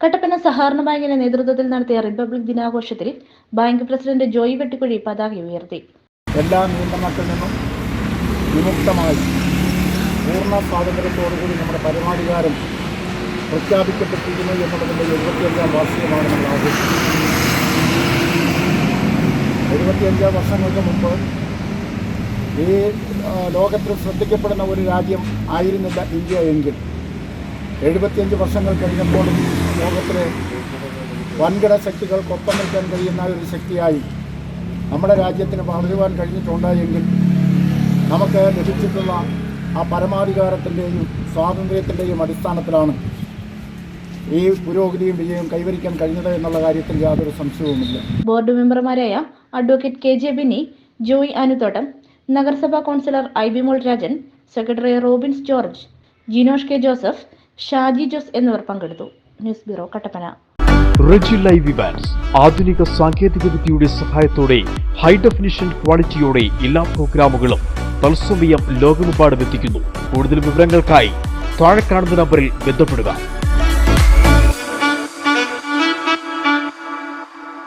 കട്ടപ്പന സഹകരണ ബാങ്കിന്റെ നേതൃത്വത്തിൽ നടത്തിയ റിപ്പബ്ലിക് ദിനാഘോഷത്തിൽ ബാങ്ക് പ്രസിഡന്റ് ജോയി വെട്ടിക്കുഴി പതാക ഉയർത്തി. എല്ലാ നിയന്ത്രണത്തിൽ നിന്നും വിമുക്തമായി പൂർണ സ്വാതന്ത്ര്യത്തോടുകൂടി നമ്മുടെ പരമാധികാരം പ്രഖ്യാപിക്കപ്പെട്ടിരിക്കുന്നു എന്നുള്ളതിന്റെ എഴുപത്തിയഞ്ചാം വാർഷികമാണ് നമ്മൾ ആഘോഷിക്കുന്നത്. എഴുപത്തിയഞ്ചാം വർഷങ്ങൾക്ക് മുമ്പ് ഈ ലോകത്തിൽ ശ്രദ്ധിക്കപ്പെടുന്ന ഒരു രാജ്യം ആയിരുന്നില്ല ഇന്ത്യ എങ്കിൽ. എഴുപത്തിയഞ്ച് വർഷങ്ങൾ കഴിഞ്ഞപ്പോഴും ലോകത്തിലെ വൻകിട ശക്തികൾക്കൊപ്പം നിൽക്കാൻ കഴിയുന്ന ഒരു ശക്തിയായി നമ്മുടെ രാജ്യത്തിന് വളരുവാൻ കഴിഞ്ഞിട്ടുണ്ട് എങ്കിൽ നമുക്ക് ലഭിച്ചിട്ടുള്ള ആ പരമാധികാരത്തിന്റെയും സ്വാതന്ത്ര്യത്തിന്റെയും അടിസ്ഥാനത്തിലാണ് ഈ പുരോഗതിയും വിജയവും കൈവരിക്കാൻ കഴിഞ്ഞത് എന്നുള്ള കാര്യത്തിൽ യാതൊരു സംശയവുമില്ല. ബോർഡ് മെമ്പർമാരായ advocate K J Bini Joy Anuthottam നഗരസഭാ councillor Aibimol Rajan secretary Robins George Jinosh K Joseph Shaji Jose എന്നിവർ പങ്കെടുത്തു. News bureau Kattappana. Reji live Evans ആധുനിക സാങ്കേതിക വിദ്യയുടെ സഹായത്തോടെ ഹൈ ഡെഫിനിഷൻ ക്വാളിറ്റിയോടെ എല്ലാ പ്രോഗ്രാമുകളും തത്സമയം ലോകമെമ്പാടും എത്തിക്കുന്നു. കൂടുതൽ വിവരങ്ങൾക്കായി താഴെ കാണുന്ന നമ്പറിൽ ബന്ധപ്പെടുക.